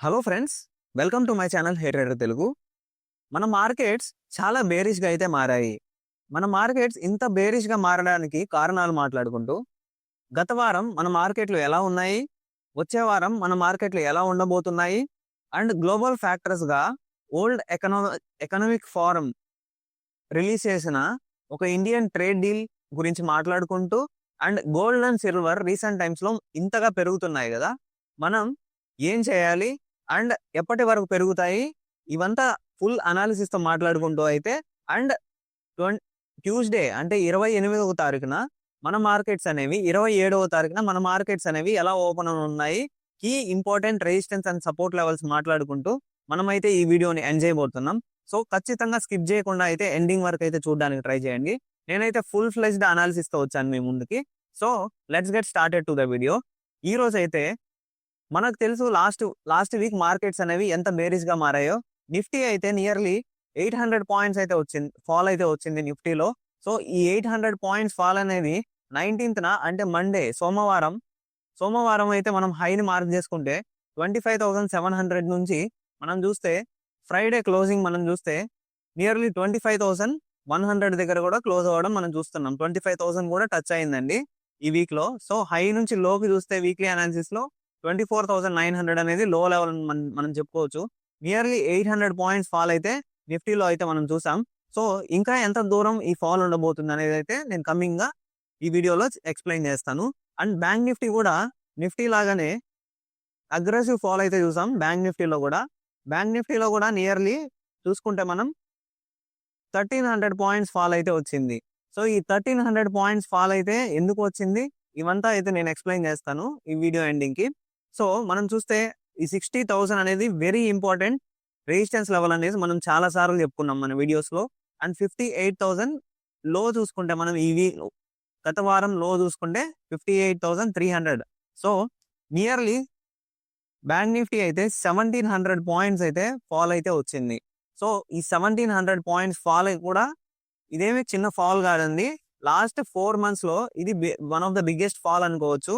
Hello friends welcome to my channel hair trader Telugu మన markets చాలా బేరిష్గా అయితే మారాయి. మన మార్కెట్స్ ఇంత బేరిష్గా మారడానికి కారణాలు మాట్లాడుకుంటూ గత వారం మన మార్కెట్లు ఎలా ఉన్నాయి? వచ్చే వారం మన మార్కెట్లు ఎలా ఉండబోతున్నాయి? అండ్ గ్లోబల్ ఫ్యాక్టర్స్గా ఓల్డ్ ఎకనో ఎకనామిక్ ఫారం రిలీజ్ చేసిన ఒక ఇండియన్ ట్రేడ్ డీల్ గురించి మాట్లాడుకుంటూ and gold and silver recent టైమ్స్లో ఇంతగా పెరుగుతున్నాయి కదా. మనం ఏం చేయాలి? అండ్ ఎప్పటి వరకు పెరుగుతాయి? ఇవంతా ఫుల్ అనాలిసిస్తో మాట్లాడుకుంటూ అయితే అండ్ ట్యూస్డే అంటే ఇరవై ఎనిమిదవ తారీఖున మన మార్కెట్స్ అనేవి ఇరవై ఏడవ తారీఖున మన మార్కెట్స్ అనేవి ఎలా ఓపెన్ ఉన్నాయి? Key important resistance and support levels మాట్లాడుకుంటూ మనమైతే ఈ వీడియోని ఎంజాయ్ చేయబోతున్నాం. సో ఖచ్చితంగా స్కిప్ చేయకుండా అయితే ఎండింగ్ వరకు అయితే చూడడానికి ట్రై చేయండి. నేనైతే ఫుల్ ఫ్లెజ్డ్ అనాలిసిస్తో వచ్చాను మీ ముందుకి. So let's get started to the video. ఈ రోజు అయితే మనకు తెలుసు లాస్ట్ లాస్ట్ వీక్ మార్కెట్స్ అనేవి ఎంత బేరీస్గా మారాయో. నిఫ్టీ అయితే నియర్లీ ఎయిట్ హండ్రెడ్ పాయింట్స్ అయితే వచ్చింది ఫాల్ అయితే వచ్చింది నిఫ్టీలో. సో ఈ ఎయిట్ హండ్రెడ్ పాయింట్స్ ఫాల్ అనేది నైన్టీన్త్ అంటే మండే సోమవారం సోమవారం అయితే మనం హైని మార్క్ చేసుకుంటే twenty five thousand seven hundred నుంచి మనం చూస్తే ఫ్రైడే క్లోజింగ్ మనం చూస్తే nearly twenty five thousand one hundred దగ్గర కూడా క్లోజ్ అవ్వడం మనం చూస్తున్నాం. ట్వంటీ ఫైవ్ థౌసండ్ కూడా టచ్ అయిందండి ఈ వీక్లో సో హై నుంచి లోకి చూస్తే weekly అనాలిసిస్లో twenty four thousand nine hundred అనేది లో లెవెల్ మనం చెప్పుకోవచ్చు. Nearly eight hundred points fall అయితే నిఫ్టీలో అయితే మనం చూసాం. సో ఇంకా ఎంత దూరం ఈ ఫాల్ ఉండబోతుంది అనేది అయితే నేను కమింగ్గా ఈ వీడియోలో ఎక్స్ప్లెయిన్ చేస్తాను. అండ్ బ్యాంక్ నిఫ్టీ కూడా నిఫ్టీ లాగానే అగ్రెసివ్ ఫాల్ అయితే చూసాం బ్యాంక్ నిఫ్టీలో కూడా. బ్యాంక్ నిఫ్టీలో కూడా నియర్లీ చూసుకుంటే మనం థర్టీన్ హండ్రెడ్ పాయింట్స్ ఫాల్ అయితే వచ్చింది. సో ఈ థర్టీన్ హండ్రెడ్ పాయింట్స్ ఫాల్ అయితే ఎందుకు వచ్చింది? ఇవంతా అయితే నేను ఎక్స్ప్లెయిన్ చేస్తాను ఈ వీడియో ఎండింగ్కి. సో మనం చూస్తే ఈ సిక్స్టీ థౌసండ్ అనేది వెరీ ఇంపార్టెంట్ రెసిస్టెన్స్ లెవెల్ అనేది మనం చాలా సార్లు చెప్పుకున్నాం మన వీడియోస్లో అండ్ ఫిఫ్టీ ఎయిట్ థౌసండ్లో చూసుకుంటే మనం ఈ గత వారం లో చూసుకుంటే fifty eight thousand three hundred. So nearly Bank Nifty అయితే సెవెంటీన్ హండ్రెడ్ పాయింట్స్ అయితే ఫాల్ అయితే వచ్చింది. సో ఈ సెవెంటీన్ హండ్రెడ్ పాయింట్స్ ఫాల్ కూడా ఇదేమి చిన్న ఫాల్ కాదండి. లాస్ట్ ఫోర్ మంత్స్లో ఇది one of the biggest fall అనుకోవచ్చు.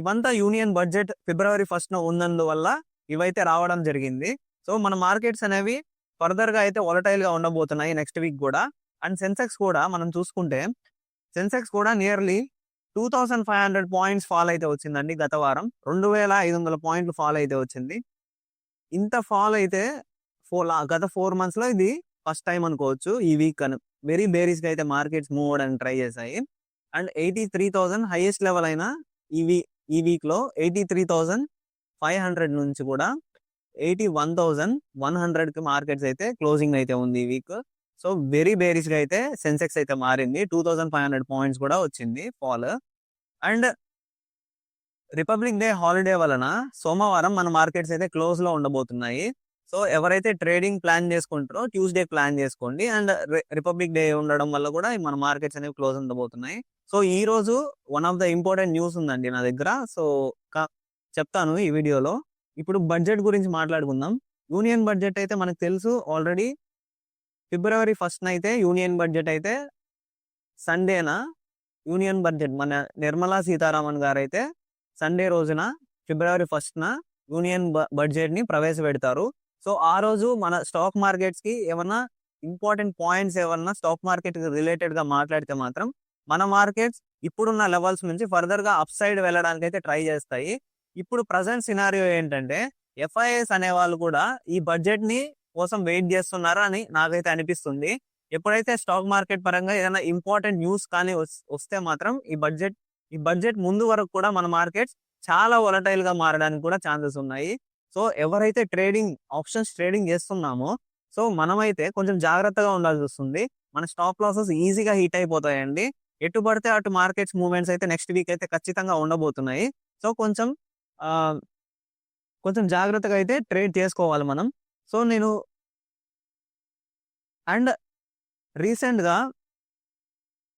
ఇవంతా యూనియన్ బడ్జెట్ ఫిబ్రవరి ఫస్ట్ న ఉన్నందువల్ల ఇవైతే రావడం జరిగింది. సో మన మార్కెట్స్ అనేవి ఫర్దర్గా అయితే వొలటైల్గా ఉండబోతున్నాయి నెక్స్ట్ వీక్ కూడా. అండ్ సెన్సెక్స్ కూడా మనం చూసుకుంటే సెన్సెక్స్ కూడా nearly two thousand five hundred points fall అయితే వచ్చిందండి గత వారం. రెండు వేల ఐదు వందల పాయింట్లు ఫాల్ అయితే వచ్చింది. ఇంత ఫాల్ అయితే ఫోర్ గత ఫోర్ మంత్స్లో ఇది ఫస్ట్ టైం అనుకోవచ్చు ఈ వీక్ అని. వెరీ బేరీస్గా అయితే మార్కెట్స్ మూవ్ అవ్వడానికి ట్రై చేశాయి. And eighty three thousand highest level అయిన ఈ వీ ఈ వీక్లో eighty three thousand five hundred నుంచి కూడా ఎయిటీ వన్ థౌసండ్ వన్ హండ్రెడ్కి మార్కెట్స్ అయితే క్లోజింగ్ అయితే ఉంది ఈ వీక్. సో వెరీ బేరీస్గా అయితే సెన్సెక్స్ అయితే మారింది. Two thousand five hundred points కూడా వచ్చింది fall. And Republic Day holiday వలన సోమవారం మన మార్కెట్స్ అయితే క్లోజ్లో ఉండబోతున్నాయి. సో ఎవరైతే ట్రేడింగ్ ప్లాన్ చేసుకుంటారో ట్యూస్డే ప్లాన్ చేసుకోండి. అండ్ రిపబ్లిక్ డే ఉండడం వల్ల కూడా మన మార్కెట్స్ అనేవి క్లోజ్ ఉండబోతున్నాయి సో ఈ రోజు one of the important news ఉందండి నా దగ్గర. సో చెప్తాను ఈ వీడియోలో. ఇప్పుడు బడ్జెట్ గురించి మాట్లాడుకుందాం. యూనియన్ బడ్జెట్ అయితే మనకు తెలుసు ఆల్రెడీ. ఫిబ్రవరి ఫస్ట్ అయితే యూనియన్ బడ్జెట్ అయితే సండేనా? యూనియన్ బడ్జెట్ మన నిర్మలా సీతారామన్ గారు అయితే సండే రోజున ఫిబ్రవరి ఫస్ట్న యూనియన్ బడ్జెట్ని ప్రవేశపెడతారు. సో ఆ రోజు మన స్టాక్ మార్కెట్స్కి ఏమన్నా ఇంపార్టెంట్ పాయింట్స్ ఏమన్నా స్టాక్ మార్కెట్ రిలేటెడ్గా మాట్లాడితే మాత్రం మన మార్కెట్స్ ఇప్పుడున్న లెవెల్స్ నుంచి ఫర్దర్గా అప్ సైడ్ వెళ్ళడానికి అయితే ట్రై చేస్తాయి. ఇప్పుడు ప్రజెంట్ సినారియో ఏంటంటే ఎఫ్ఐఎస్ అనే వాళ్ళు కూడా ఈ బడ్జెట్ని కోసం వెయిట్ చేస్తున్నారా అని నాకైతే అనిపిస్తుంది. ఎప్పుడైతే స్టాక్ మార్కెట్ పరంగా ఏదైనా ఇంపార్టెంట్ న్యూస్ కానీ వస్తే మాత్రం ఈ బడ్జెట్ ఈ బడ్జెట్ ముందు వరకు కూడా మన మార్కెట్స్ చాలా వొలటైల్గా మారడానికి కూడా ఛాన్సెస్ ఉన్నాయి. సో ఎవరైతే ట్రేడింగ్ ఆప్షన్స్ ట్రేడింగ్ చేస్తున్నామో సో మనమైతే కొంచెం జాగ్రత్తగా ఉండాల్సి వస్తుంది. మన స్టాప్ లాసెస్ ఈజీగా హీట్ అయిపోతాయండి. ఎటు పడితే అటు మార్కెట్స్ మూవ్మెంట్స్ అయితే నెక్స్ట్ వీక్ అయితే ఖచ్చితంగా ఉండబోతున్నాయి. సో కొంచెం కొంచెం జాగ్రత్తగా అయితే ట్రేడ్ చేసుకోవాలి మనం. సో నేను అండ్ రీసెంట్గా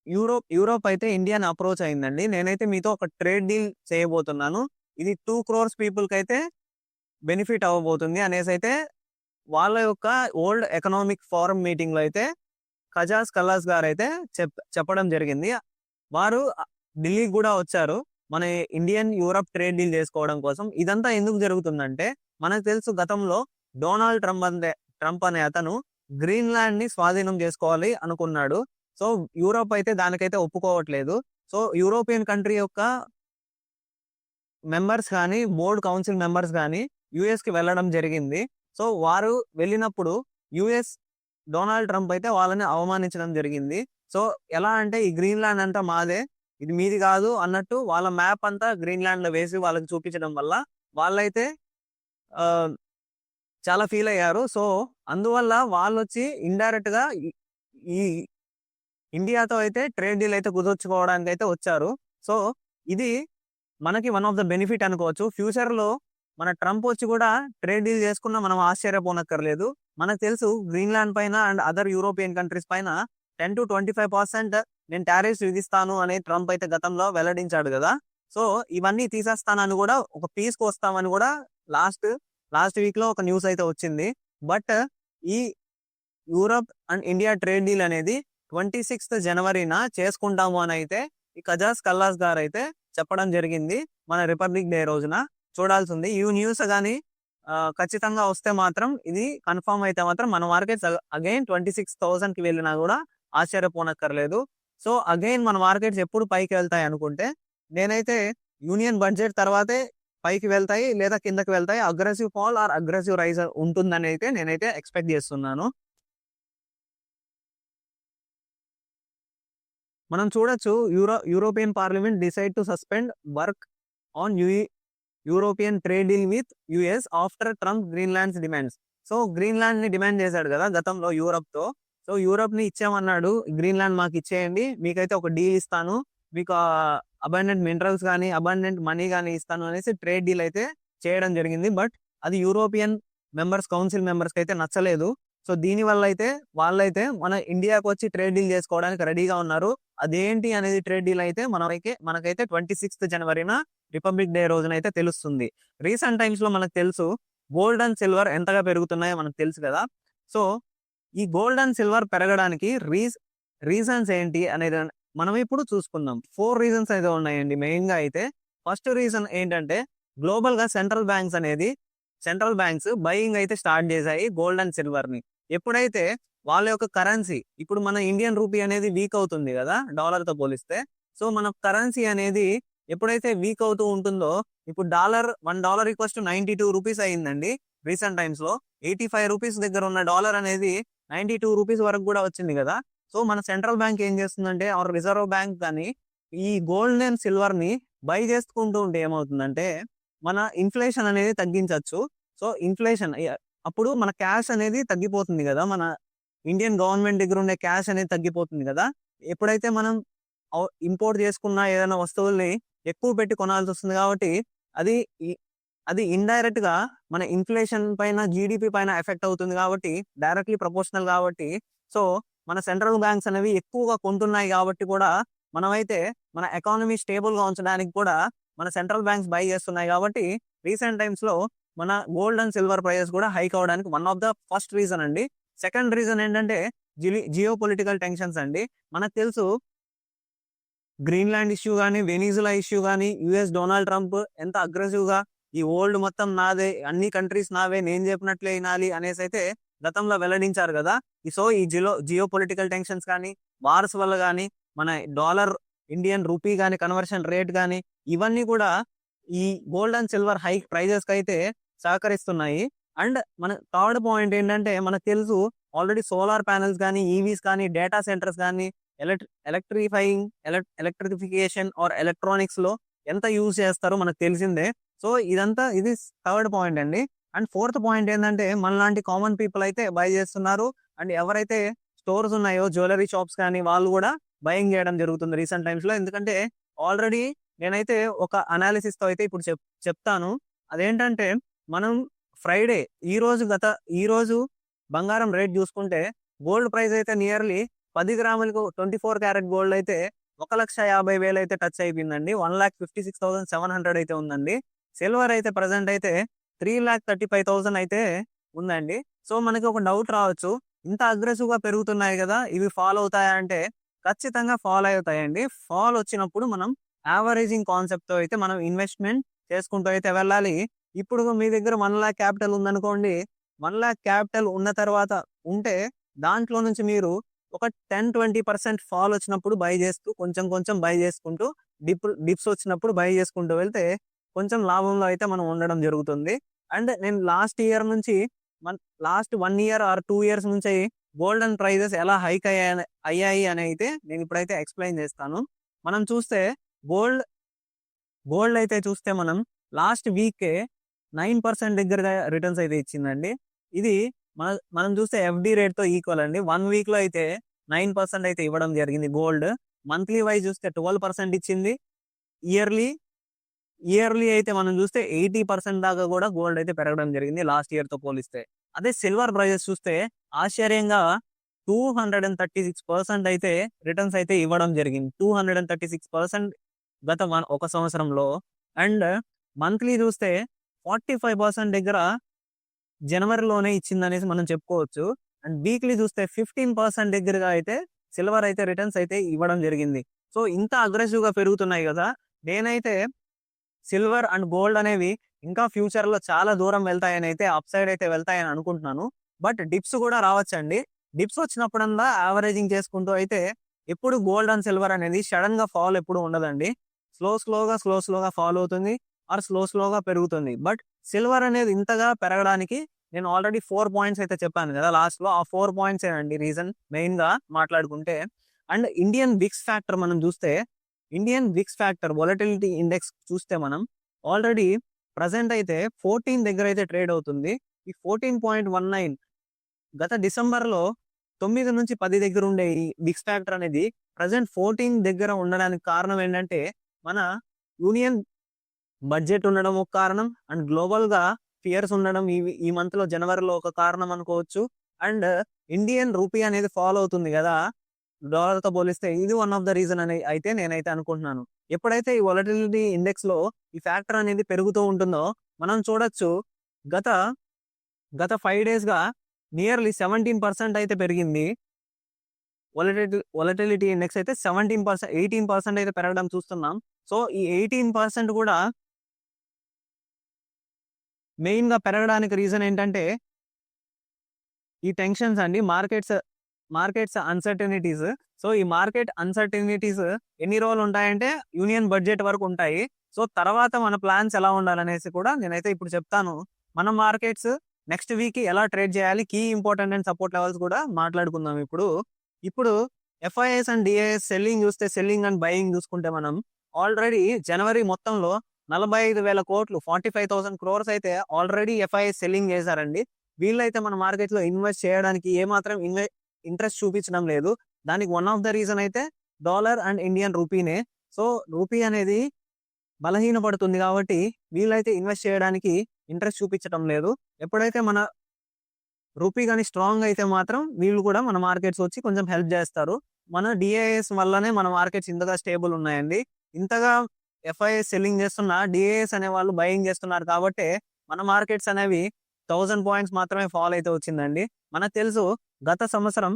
యూరోప్ యూరోప్ అయితే ఇండియాని అప్రోచ్ అయిందండి. నేనైతే మీతో ఒక ట్రేడ్ డీల్ చేయబోతున్నాను. ఇది టూ క్రోర్స్ పీపుల్కి అయితే బెనిఫిట్ అవ్వబోతుంది అనేసి అయితే వాళ్ళ యొక్క ఓల్డ్ ఎకనామిక్ ఫారం మీటింగ్లో అయితే ఖజాస్ కల్లాస్ గారు అయితే చెప్ చెప్పడం జరిగింది. వారు ఢిల్లీకి కూడా వచ్చారు. మన ఇండియన్ యూరప్ ట్రేడ్ డీల్ చేసుకోవడం కోసం. ఇదంతా ఎందుకు జరుగుతుందంటే మనకు తెలుసు గతంలో డొనాల్డ్ ట్రంప్ అందే ట్రంప్ అనే అతను గ్రీన్లాండ్ని స్వాధీనం చేసుకోవాలి అనుకున్నాడు. సో యూరోప్ అయితే దానికైతే ఒప్పుకోవట్లేదు. సో యూరోపియన్ కంట్రీ యొక్క మెంబర్స్ కానీ బోర్డ్ కౌన్సిల్ మెంబర్స్ కానీ యుఎస్కి వెళ్ళడం జరిగింది. సో వారు వెళ్ళినప్పుడు యుఎస్ డొనాల్డ్ ట్రంప్ అయితే వాళ్ళని అవమానించడం జరిగింది. సో ఎలా అంటే ఈ గ్రీన్లాండ్ అంతా మాదే ఇది మీది కాదు అన్నట్టు వాళ్ళ మ్యాప్ అంతా గ్రీన్లాండ్లో వేసి వాళ్ళకి చూపించడం వల్ల వాళ్ళైతే చాలా ఫీల్ అయ్యారు. సో అందువల్ల వాళ్ళు వచ్చి ఇండైరెక్ట్గా ఈ- ఇండియాతో అయితే ట్రేడ్ డీల్ అయితే కుదుర్చుకోవడానికి అయితే వచ్చారు. సో ఇది మనకి వన్ ఆఫ్ ద బెనిఫిట్ అనుకోవచ్చు. ఫ్యూచర్లో మన ట్రంప్ వచ్చి కూడా ట్రేడ్ డీల్ చేసుకున్నా మనం ఆశ్చర్యపోనక్కర్లేదు. మనకు తెలుసు గ్రీన్లాండ్ పైన అండ్ అదర్ యూరోపియన్ కంట్రీస్ పైన ten to twenty five percent నేను టారిఫ్స్ విధిస్తాను అని ట్రంప్ అయితే గతంలో వెల్లడించాడు కదా. సో ఇవన్నీ తీసేస్తానని కూడా ఒక పీస్కి వస్తామని కూడా లాస్ట్ లాస్ట్ వీక్లో ఒక న్యూస్ అయితే వచ్చింది. బట్ ఈ Europe and India trade deal అనేది ట్వంటీ సిక్స్త్ జనవరిన చేసుకుంటాము అని అయితే ఈ కజాస్ కల్లాస్ గారు అయితే చెప్పడం జరిగింది మన రిపబ్లిక్ డే రోజున. చూడాల్సి ఉంది ఈ న్యూస్ కానీ ఖచ్చితంగా వస్తే మాత్రం ఇది కన్ఫర్మ్ అయితే మాత్రం మన మార్కెట్స్ అగైన్ ట్వంటీ సిక్స్ థౌసండ్కి వెళ్ళినా కూడా ఆశ్చర్యపోనక్కర్లేదు. సో అగైన్ మన మార్కెట్స్ ఎప్పుడు పైకి వెళ్తాయి అనుకుంటే నేనైతే యూనియన్ బడ్జెట్ తర్వాతే పైకి వెళ్తాయి లేదా కిందకి వెళ్తాయి. Aggressive fall or aggressive rise ఉంటుందని అయితే నేనైతే ఎక్స్పెక్ట్ చేస్తున్నాను. మనం చూడొచ్చు euro European parliament decide to suspend work on EU European trade deal with US after Trump Greenland's demands so గ్రీన్లాండ్ని demand చేశాడు కదా గతంలో యూరప్తో. సో యూరప్ని ఇచ్చామన్నాడు. గ్రీన్లాండ్ మాకు ఇచ్చేయండి. మీకైతే ఒక డీల్ ఇస్తాను. మీకు అబండెంట్ మినరల్స్ కానీ అబండెంట్ మనీ కానీ ఇస్తాను అనేసి ట్రేడ్ డీల్ అయితే చేయడం జరిగింది. బట్ అది యూరోపియన్ మెంబర్స్ కౌన్సిల్ మెంబర్స్కి అయితే నచ్చలేదు. సో దీని వల్ల అయితే వాళ్ళైతే మన ఇండియాకి వచ్చి ట్రేడ్ డీల్ చేసుకోవడానికి రెడీగా ఉన్నారు. అదేంటి అనేది ట్రేడ్ డీల్ అయితే మనకి మనకైతే ట్వంటీ సిక్స్త్ జనవరిన రిపబ్లిక్ డే రోజున అయితే తెలుస్తుంది. రీసెంట్ టైమ్స్లో మనకు తెలుసు గోల్డ్ అండ్ సిల్వర్ ఎంతగా పెరుగుతున్నాయో మనకు తెలుసు కదా. సో ఈ గోల్డ్ అండ్ సిల్వర్ పెరగడానికి రీజ్ రీజన్స్ ఏంటి అనేది మనం ఇప్పుడు చూసుకుందాం. ఫోర్ రీజన్స్ అయితే ఉన్నాయండి మెయిన్గా అయితే. ఫస్ట్ రీజన్ ఏంటంటే గ్లోబల్గా సెంట్రల్ బ్యాంక్స్ అనేది సెంట్రల్ బ్యాంక్స్ బయింగ్ అయితే స్టార్ట్ చేశాయి గోల్డ్ అండ్ సిల్వర్ని ఎప్పుడైతే వాళ్ళ యొక్క కరెన్సీ ఇప్పుడు మన ఇండియన్ రూపీ అనేది వీక్ అవుతుంది కదా డాలర్తో పోలిస్తే. సో మన కరెన్సీ అనేది ఎప్పుడైతే వీక్ అవుతూ ఉంటుందో ఇప్పుడు dollar one dollar equals to ninety two rupees అయిందండి రీసెంట్ టైమ్స్లో. ఎయిటీ ఫైవ్ రూపీస్ దగ్గర ఉన్న డాలర్ అనేది నైన్టీ టూ రూపీస్ వరకు కూడా వచ్చింది కదా. సో మన సెంట్రల్ బ్యాంక్ ఏం చేస్తుందంటే ఆర్ రిజర్వ్ బ్యాంక్ కానీ ఈ గోల్డ్ అండ్ సిల్వర్ని బై చేసుకుంటూ ఉంటే ఏమవుతుందంటే మన ఇన్ఫ్లేషన్ అనేది తగ్గించవచ్చు సో ఇన్ఫ్లేషన్ అప్పుడు మన క్యాష్ అనేది తగ్గిపోతుంది కదా! మన ఇండియన్ గవర్నమెంట్ దగ్గర ఉండే క్యాష్ అనేది తగ్గిపోతుంది కదా! ఎప్పుడైతే మనం ఇంపోర్ట్ చేసుకున్న ఏదైనా వస్తువుల్ని ఎక్కువ పెట్టి కొనాల్సి వస్తుంది కాబట్టి అది అది ఇండైరెక్ట్గా మన ఇన్ఫ్లేషన్ పైన జీడిపి పైన ఎఫెక్ట్ అవుతుంది కాబట్టి డైరెక్ట్లీ ప్రపోర్షనల్ కాబట్టి. సో మన సెంట్రల్ బ్యాంక్స్ అనేవి ఎక్కువగా కొంటున్నాయి కాబట్టి కూడా మనమైతే మన ఎకానమీ స్టేబుల్గా ఉంచడానికి కూడా మన సెంట్రల్ బ్యాంక్స్ బై చేస్తున్నాయి కాబట్టి రీసెంట్ టైమ్స్లో మన గోల్డ్ అండ్ సిల్వర్ ప్రైజెస్ కూడా హైక్ అవడానికి one of the first reason అండి. సెకండ్ రీజన్ ఏంటంటే జియో పొలిటికల్ టెన్షన్స్ అండి. మనకు తెలుసు గ్రీన్లాండ్ ఇష్యూ కానీ వెనిజులా ఇష్యూ కానీ యుఎస్ డొనాల్డ్ ట్రంప్ ఎంత అగ్రెసివ్గా ఈ ఓల్డ్ మొత్తం నాదే అన్ని కంట్రీస్ నావే నేను చెప్పినట్లే వినాలి అనేసి అయితే గతంలో వెల్లడించారు కదా. ఈ సో ఈ జియో జియో పొలిటికల్ టెన్షన్స్ కానీ వార్స్ వల్ల కానీ మన డాలర్ ఇండియన్ రూపీ కానీ కన్వర్షన్ రేట్ కానీ ఇవన్నీ కూడా ఈ గోల్డ్ అండ్ సిల్వర్ హై ప్రైజెస్కి అయితే సహకరిస్తున్నాయి. అండ్ మన థర్డ్ పాయింట్ ఏంటంటే మనకు తెలుసు ఆల్రెడీ సోలార్ ప్యానెల్స్ కానీ e ఈవీస్ కానీ డేటా సెంటర్స్ కానీ ఎలక్ట్రి ఎలక్ట్రిఫైయింగ్ ఎలక్ట్రిఫికేషన్ ఆర్ ఎలక్ట్రానిక్స్లో ఎంత యూజ్ చేస్తారో మనకు తెలిసిందే. సో ఇదంతా ఇది థర్డ్ పాయింట్ అండి. అండ్ ఫోర్త్ పాయింట్ ఏంటంటే మనలాంటి కామన్ పీపుల్ అయితే బై చేస్తున్నారు. అండ్ ఎవరైతే స్టోర్స్ ఉన్నాయో జ్యువెలరీ షాప్స్ కానీ వాళ్ళు కూడా బయింగ్ చేయడం జరుగుతుంది రీసెంట్ టైమ్స్లో ఎందుకంటే ఆల్రెడీ నేనైతే ఒక అనాలిసిస్తో అయితే ఇప్పుడు చెప్ చెప్తాను. అదేంటంటే మనం ఫ్రైడే ఈ రోజు గత ఈ రోజు బంగారం రేట్ చూసుకుంటే గోల్డ్ ప్రైస్ అయితే నియర్లీ పది గ్రాములకు ట్వంటీ ఫోర్ క్యారెట్ గోల్డ్ అయితే ఒక లక్ష యాభై వేలు అయితే టచ్ అయిపోయిందండి. One lakh fifty six thousand seven hundred అయితే ఉందండి. సిల్వర్ అయితే ప్రజెంట్ అయితే three lakh thirty five thousand అయితే ఉందండి. సో మనకి ఒక డౌట్ రావచ్చు. ఇంత అగ్రెసివ్గా పెరుగుతున్నాయి కదా ఇవి ఫాలో అవుతాయా అంటే ఖచ్చితంగా ఫాలో అవుతాయండి. ఫాల్ వచ్చినప్పుడు మనం యావరేజింగ్ కాన్సెప్ట్తో అయితే మనం ఇన్వెస్ట్మెంట్ చేసుకుంటూ అయితే వెళ్ళాలి. ఇప్పుడు మీ దగ్గర వన్ లాక్ క్యాపిటల్ ఉందనుకోండి వన్ లాక్ క్యాపిటల్ ఉన్న తర్వాత ఉంటే దాంట్లో నుంచి మీరు ఒక టెన్ ట్వంటీ పర్సెంట్ ఫాల్ వచ్చినప్పుడు బై చేస్తూ కొంచెం కొంచెం బై చేసుకుంటూ డిప్ డిప్స్ వచ్చినప్పుడు బై చేసుకుంటూ వెళ్తే కొంచెం లాభంలో అయితే మనం ఉండడం జరుగుతుంది. అండ్ నేను లాస్ట్ ఇయర్ నుంచి మన last one year or two years నుంచి గోల్డెన్ ప్రైజెస్ ఎలా హైక్ అయ్యాయి అయ్యాయి అని అయితే నేను ఇప్పుడైతే ఎక్స్ప్లెయిన్ చేస్తాను. మనం చూస్తే గోల్డ్ గోల్డ్ అయితే చూస్తే మనం లాస్ట్ వీకే నైన్ పర్సెంట్ దగ్గర రిటర్న్స్ అయితే ఇచ్చిందండి. ఇది మన మనం చూస్తే ఎఫ్డి రేట్తో ఈక్వల్ అండి. వన్ వీక్లో అయితే నైన్ పర్సెంట్ అయితే ఇవ్వడం జరిగింది గోల్డ్. మంత్లీ వైజ్ చూస్తే ట్వెల్వ్ పర్సెంట్ ఇచ్చింది. ఇయర్లీ ఇయర్లీ అయితే మనం చూస్తే ఎయిటీ పర్సెంట్ దాకా కూడా గోల్డ్ అయితే పెరగడం జరిగింది లాస్ట్ ఇయర్తో పోలిస్తే. అదే సిల్వర్ ప్రైజెస్ చూస్తే ఆశ్చర్యంగా two hundred and thirty six percent అయితే రిటర్న్స్ అయితే ఇవ్వడం జరిగింది. Two hundred and thirty six percent గత ఒక సంవత్సరంలో. అండ్ మంత్లీ చూస్తే ఫార్టీ ఫైవ్ పర్సెంట్ దగ్గర జనవరిలోనే ఇచ్చిందనేసి మనం చెప్పుకోవచ్చు. అండ్ వీక్లీ చూస్తే ఫిఫ్టీన్ పర్సెంట్ దగ్గరగా అయితే సిల్వర్ అయితే రిటర్న్స్ అయితే ఇవ్వడం జరిగింది. సో ఇంత అగ్రెసివ్గా పెరుగుతున్నాయి కదా! నేనైతే సిల్వర్ అండ్ గోల్డ్ అనేవి ఇంకా ఫ్యూచర్లో చాలా దూరం వెళ్తాయని అయితే అప్ సైడ్ అయితే వెళ్తాయని అనుకుంటున్నాను. బట్ డిప్స్ కూడా రావచ్చండి. డిప్స్ వచ్చినప్పుడల్లా యావరేజింగ్ చేసుకుంటూ అయితే ఎప్పుడు గోల్డ్ అండ్ సిల్వర్ అనేది సడన్గా ఫాల్ ఎప్పుడు ఉండదండి. స్లో స్లోగా స్లో స్లోగా ఫాల్ అవుతుంది. ఆర్ స్లో స్లోగా పెరుగుతుంది. బట్ సిల్వర్ అనేది ఇంతగా పెరగడానికి నేను ఆల్రెడీ ఫోర్ పాయింట్స్ అయితే చెప్పాను కదా లాస్ట్లో ఆ ఫోర్ పాయింట్స్ అండి రీజన్ మెయిన్గా మాట్లాడుకుంటే. అండ్ ఇండియన్ విక్స్ ఫ్యాక్టర్ మనం చూస్తే Indian VIX factor volatility index చూస్తే మనం ఆల్రెడీ ప్రజెంట్ అయితే ఫోర్టీన్ దగ్గర అయితే ట్రేడ్ అవుతుంది. ఈ ఫోర్టీన్ పాయింట్ వన్ నైన్ గత డిసెంబర్లో తొమ్మిది నుంచి పది దగ్గర ఉండే ఈ విక్స్ ఫ్యాక్టర్ అనేది ప్రజెంట్ ఫోర్టీన్ దగ్గర ఉండడానికి కారణం ఏంటంటే మన యూనియన్ బడ్జెట్ ఉండడం ఒక కారణం. అండ్ గ్లోబల్గా ఫియర్స్ ఉండడం ఈ ఈ మంత్లో జనవరిలో ఒక కారణం అనుకోవచ్చు. అండ్ ఇండియన్ రూపీ అనేది ఫాలో అవుతుంది కదా. డాలర్తో పోలిస్తే ఇది వన్ ఆఫ్ ద రీజన్ అని అయితే నేనైతే అనుకుంటున్నాను. ఎప్పుడైతే ఈ వాలటిలిటీ ఇండెక్స్లో ఈ ఫ్యాక్టర్ అనేది పెరుగుతూ ఉంటుందో మనం చూడొచ్చు గత గత ఫైవ్ డేస్గా నియర్లీ సెవెంటీన్ పర్సెంట్ అయితే పెరిగింది. వొలటిలిటీ వొలటిలిటీ ఇండెక్స్ అయితే సెవెంటీన్ పర్సెంట్ ఎయిటీన్ పర్సెంట్ అయితే పెరగడం చూస్తున్నాం. సో ఈ ఎయిటీన్ పర్సెంట్ కూడా మెయిన్గా పెరగడానికి రీజన్ ఏంటంటే ఈ టెన్షన్స్ అండి. Markets markets uncertainties. సో ఈ మార్కెట్ అన్సర్టనిటీస్ ఎన్ని రోజులు ఉంటాయంటే యూనియన్ బడ్జెట్ వరకు ఉంటాయి. సో తర్వాత మన ప్లాన్స్ ఎలా ఉండాలనేసి కూడా నేనైతే ఇప్పుడు చెప్తాను. మన మార్కెట్స్ నెక్స్ట్ వీక్ ఎలా ట్రేడ్ చేయాలి key important and support levels కూడా మాట్లాడుకుందాం ఇప్పుడు. ఇప్పుడు ఎఫ్ఐఎస్ అండ్ డిఐఎస్ సెల్లింగ్ చూస్తే సెల్లింగ్ అండ్ బయింగ్ చూసుకుంటే మనం ఆల్రెడీ జనవరి మొత్తంలో నలభై ఐదు వేల కోట్లు ఫార్టీ ఫైవ్ థౌసండ్ క్రోర్స్ అయితే ఆల్రెడీ ఎఫ్ఐఎస్ సెల్లింగ్ చేశారండి. వీళ్ళైతే మన మార్కెట్లో ఇన్వెస్ట్ చేయడానికి ఏమాత్రం ఇన్వె ఇంట్రెస్ట్ చూపించడం లేదు. దానికి వన్ ఆఫ్ ద రీజన్ అయితే డాలర్ అండ్ ఇండియన్ రూపీనే. సో రూపీ అనేది బలహీనపడుతుంది కాబట్టి వీళ్ళైతే ఇన్వెస్ట్ చేయడానికి ఇంట్రెస్ట్ చూపించడం లేదు. ఎప్పుడైతే మన రూపీ కానీ స్ట్రాంగ్ అయితే మాత్రం వీళ్ళు కూడా మన మార్కెట్స్ వచ్చి కొంచెం హెల్ప్ చేస్తారు. మన డిఐఎస్ వల్లనే మన మార్కెట్స్ ఇంతగా స్టేబుల్ ఉన్నాయండి. ఇంతగా ఎఫ్ఐఎస్ సెల్లింగ్ చేస్తున్న డిఏఎస్ అనే వాళ్ళు బయింగ్ చేస్తున్నారు కాబట్టి మన మార్కెట్స్ అనేవి థౌజండ్ పాయింట్స్ మాత్రమే ఫాల్ అయితే వచ్చిందండి. మనకు తెలుసు గత సంవత్సరం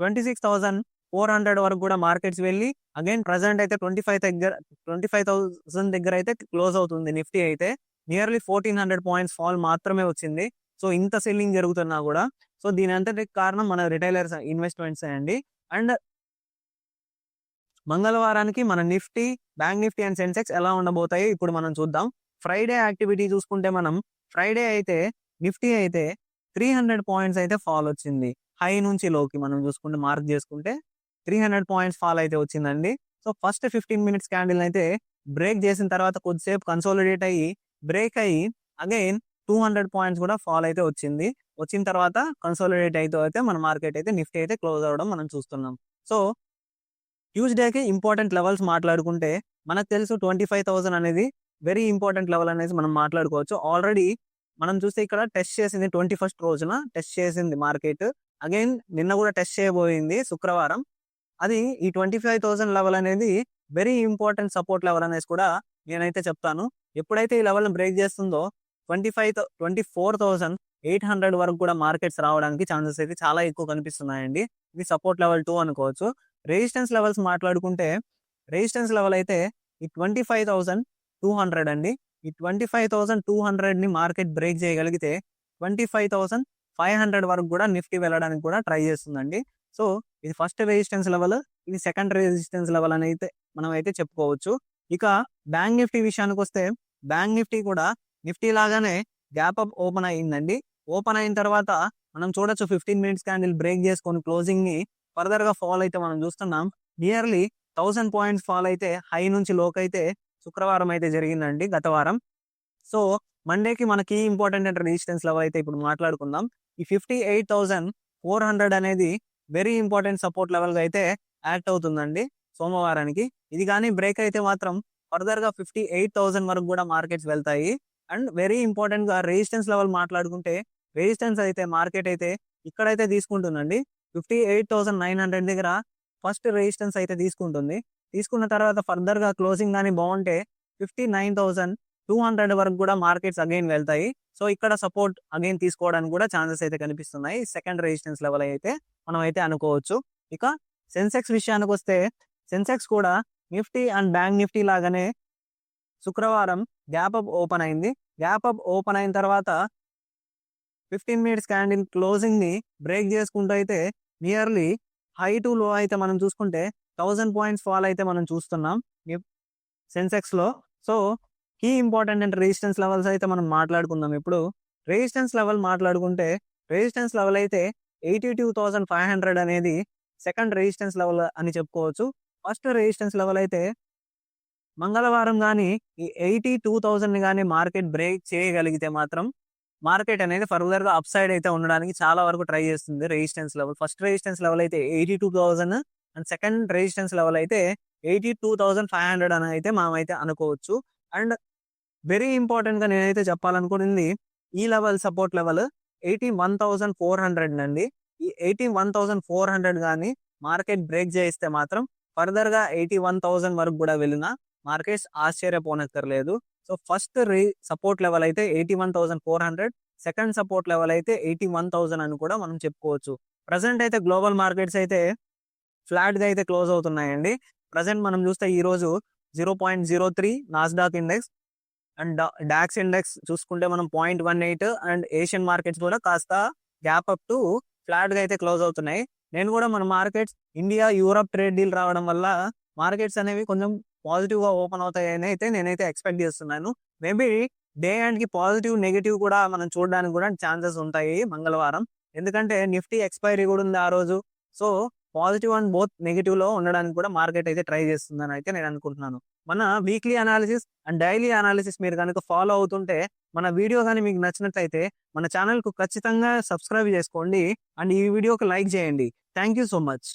twenty six thousand four hundred వరకు కూడా మార్కెట్స్ వెళ్ళి అగైన్ ప్రజెంట్ అయితే ట్వంటీ ఫైవ్ దగ్గర ట్వంటీ ఫైవ్ థౌసండ్ దగ్గర అయితే క్లోజ్ అవుతుంది నిఫ్టీ అయితే. Nearly fourteen hundred points fall మాత్రమే వచ్చింది. సో ఇంత సెల్లింగ్ జరుగుతున్నా కూడా సో దీని అంతటి కారణం మన రిటైలర్స్ ఇన్వెస్ట్మెంట్స్ అండి. అండ్ మంగళవారానికి మన Nifty bank Nifty and Sensex ఎలా ఉండబోతాయి ఇప్పుడు మనం చూద్దాం. ఫ్రైడే యాక్టివిటీ చూసుకుంటే మనం ఫ్రైడే అయితే నిఫ్టీ అయితే త్రీ హండ్రెడ్ పాయింట్స్ అయితే ఫాల్ వచ్చింది. హై నుంచి లోకి మనం చూసుకుంటే మార్క్ చేసుకుంటే త్రీ హండ్రెడ్ పాయింట్స్ ఫాల్ అయితే వచ్చిందండి. So first fifteen minutes candle అయితే బ్రేక్ చేసిన తర్వాత కొద్దిసేపు కన్సోలిడేట్ అయ్యి బ్రేక్ అయ్యి అగైన్ టూ హండ్రెడ్ పాయింట్స్ కూడా ఫాల్ అయితే వచ్చింది. వచ్చిన తర్వాత కన్సోలిడేట్ అయితే అయితే మన మార్కెట్ అయితే నిఫ్టీ అయితే క్లోజ్ అవ్వడం మనం చూస్తున్నాం. సో ట్యూస్డేకి ఇంపార్టెంట్ లెవెల్స్ మాట్లాడుకుంటే మనకు తెలుసు ట్వంటీ ఫైవ్ థౌసండ్ అనేది వెరీ ఇంపార్టెంట్ లెవెల్ అనేది మనం మాట్లాడుకోవచ్చు. ఆల్రెడీ మనం చూస్తే ఇక్కడ టెస్ట్ చేసింది ట్వంటీ ఫస్ట్ రోజున టెస్ట్ చేసింది మార్కెట్ అగైన్ నిన్న కూడా టెస్ట్ చేయబోయింది శుక్రవారం. అది ఈ ట్వంటీ ఫైవ్ థౌసండ్ లెవెల్ అనేది వెరీ ఇంపార్టెంట్ సపోర్ట్ లెవెల్ అనేసి కూడా నేనైతే చెప్తాను. ఎప్పుడైతే ఈ లెవెల్ బ్రేక్ చేస్తుందో twenty five twenty four thousand eight hundred వరకు కూడా మార్కెట్స్ రావడానికి ఛాన్సెస్ అయితే చాలా ఎక్కువ కనిపిస్తున్నాయండి. ఇది సపోర్ట్ లెవెల్ టూ అనుకోవచ్చు. రెసిస్టెన్స్ లెవెల్స్ మాట్లాడుకుంటే రెసిస్టెన్స్ లెవెల్ అయితే ఈ twenty five thousand two hundred అండి. ఈ ట్వంటీ ఫైవ్ థౌసండ్ టూ హండ్రెడ్ని మార్కెట్ బ్రేక్ చేయగలిగితే twenty five thousand five hundred వరకు కూడా నిఫ్టీ వెళ్ళడానికి కూడా ట్రై చేస్తుందండి. సో ఇది ఫస్ట్ రెసిస్టెన్స్ లెవెల్ ఇది సెకండ్ రెసిస్టెన్స్ లెవెల్ అని అయితే మనం అయితే చెప్పుకోవచ్చు. ఇక బ్యాంక్ నిఫ్టీ విషయానికి వస్తే బ్యాంక్ నిఫ్టీ కూడా నిఫ్టీ లాగానే గ్యాప్ అప్ ఓపెన్ అయ్యిందండి. ఓపెన్ అయిన తర్వాత మనం చూడొచ్చు ఫిఫ్టీన్ మినిట్స్ క్యాండిల్ బ్రేక్ చేసుకొని క్లోజింగ్ని ఫర్దర్గా ఫాల్ అయితే మనం చూస్తున్నాం. నియర్లీ థౌసండ్ పాయింట్స్ ఫాల్ అయితే హై నుంచి లోక్ అయితే శుక్రవారం అయితే జరిగిందండి గత వారం. సో మండేకి మనకి ఇంపార్టెంట్ అంటే రెసిస్టెన్స్ లెవెల్ అయితే ఇప్పుడు మాట్లాడుకుందాం. ఈ fifty eight thousand four hundred అనేది వెరీ ఇంపార్టెంట్ సపోర్ట్ లెవెల్గా అయితే యాక్ట్ అవుతుందండి సోమవారానికి. ఇది కానీ బ్రేక్ అయితే మాత్రం ఫర్దర్గా ఫిఫ్టీ ఎయిట్ థౌసండ్ వరకు కూడా మార్కెట్స్ వెళ్తాయి. అండ్ వెరీ ఇంపార్టెంట్గా రెసిస్టెన్స్ లెవెల్ మాట్లాడుకుంటే రెసిస్టెన్స్ అయితే మార్కెట్ అయితే ఇక్కడైతే తీసుకుంటుందండి. Fifty eight thousand nine hundred దగ్గర ఫస్ట్ రెసిస్టెన్స్ అయితే తీసుకుంటుంది. తీసుకున్న తర్వాత ఫర్దర్గా క్లోజింగ్ కానీ బాగుంటే fifty nine thousand two hundred వరకు కూడా మార్కెట్స్ అగైన్ వెళ్తాయి. సో ఇక్కడ సపోర్ట్ అగైన్ తీసుకోవడానికి కూడా ఛాన్సెస్ అయితే కనిపిస్తున్నాయి. సెకండ్ రెసిస్టెన్స్ లెవెల్ అయితే మనం అయితే అనుకోవచ్చు. ఇక సెన్సెక్స్ విషయానికి వస్తే సెన్సెక్స్ కూడా నిఫ్టీ అండ్ బ్యాంక్ నిఫ్టీ లాగానే శుక్రవారం గ్యాప్ అప్ ఓపెన్ అయింది. గ్యాప్ అప్ ఓపెన్ అయిన తర్వాత ఫిఫ్టీన్ మినిట్స్ క్యాండిల్ క్లోజింగ్ని బ్రేక్ చేసుకుంటూ అయితే నియర్లీ హై టు లో అయితే మనం చూసుకుంటే థౌసండ్ పాయింట్స్ ఫాల్ అయితే మనం చూస్తున్నాం. సెన్సెక్స్లో. సో కీ ఇంపార్టెంట్ అంటే రెసిస్టెన్స్ లెవెల్స్ అయితే మనం మాట్లాడుకుందాం. ఇప్పుడు రెసిస్టెన్స్ లెవెల్ మాట్లాడుకుంటే రెసిస్టెన్స్ లెవెల్ అయితే eighty two thousand five hundred అనేది సెకండ్ రెసిస్టెన్స్ లెవెల్ అని చెప్పుకోవచ్చు. ఫస్ట్ రెసిస్టెన్స్ లెవెల్ అయితే మంగళవారం కానీ ఈ ఎయిటీ టూ థౌసండ్ని కానీ మార్కెట్ బ్రేక్ చేయగలిగితే మాత్రం మార్కెట్ అనేది ఫర్దర్గా అప్ సైడ్ అయితే ఉండడానికి చాలా వరకు ట్రై చేస్తుంది resistance level. First resistance level అయితే eighty two thousand and second resistance level అయితే eighty two thousand five hundred అని అయితే మనం అయితే అనుకోవచ్చు. అండ్ వెరీ ఇంపార్టెంట్గా నేనైతే చెప్పాలనుకున్నది ఈ level support level eighty one thousand four hundred అండి. ఈ eighty one thousand four hundred కానీ మార్కెట్ బ్రేక్ చేయిస్తే మాత్రం ఫర్దర్గా ఎయిటీ వన్ థౌసండ్ వరకు కూడా వెళ్ళిన మార్కెట్స్ ఆశ్చర్యపోనక్కర్లేదు. సో ఫస్ట్ రీ సపోర్ట్ లెవెల్ అయితే eighty one thousand four hundred second support level అయితే ఎయిటీ వన్ థౌసండ్ అని కూడా మనం చెప్పుకోవచ్చు. ప్రజెంట్ అయితే గ్లోబల్ మార్కెట్స్ అయితే ఫ్లాట్గా అయితే క్లోజ్ అవుతున్నాయండి. ప్రజెంట్ మనం చూస్తే ఈ రోజు zero point zero three Nasdaq index and DAX index చూసుకుంటే మనం point one eight and Asian markets కూడా కాస్త గ్యాప్ అప్ టు ఫ్లాట్గా అయితే క్లోజ్ అవుతున్నాయి. నేను కూడా మన markets India Europe trade deal రావడం వల్ల మార్కెట్స్ అనేవి కొంచెం పాజిటివ్గా ఓపెన్ అవుతాయని అయితే నేనైతే ఎక్స్పెక్ట్ చేస్తున్నాను. మేబీ డే అండ్కి పాజిటివ్ నెగిటివ్ కూడా మనం చూడడానికి కూడా ఛాన్సెస్ ఉంటాయి మంగళవారం. ఎందుకంటే నిఫ్టీ ఎక్స్పైరీ కూడా ఉంది ఆ రోజు. సో పాజిటివ్ అండ్ బోత్ నెగిటివ్లో ఉండడానికి కూడా మార్కెట్ అయితే ట్రై చేస్తుందని అయితే నేను అనుకుంటున్నాను. మన weekly analysis and daily analysis మీరు కనుక ఫాలో అవుతుంటే మన వీడియో కానీ మీకు నచ్చినట్లయితే మన ఛానల్కు ఖచ్చితంగా సబ్స్క్రైబ్ చేసుకోండి. అండ్ ఈ వీడియోకి లైక్ చేయండి. Thank you so much.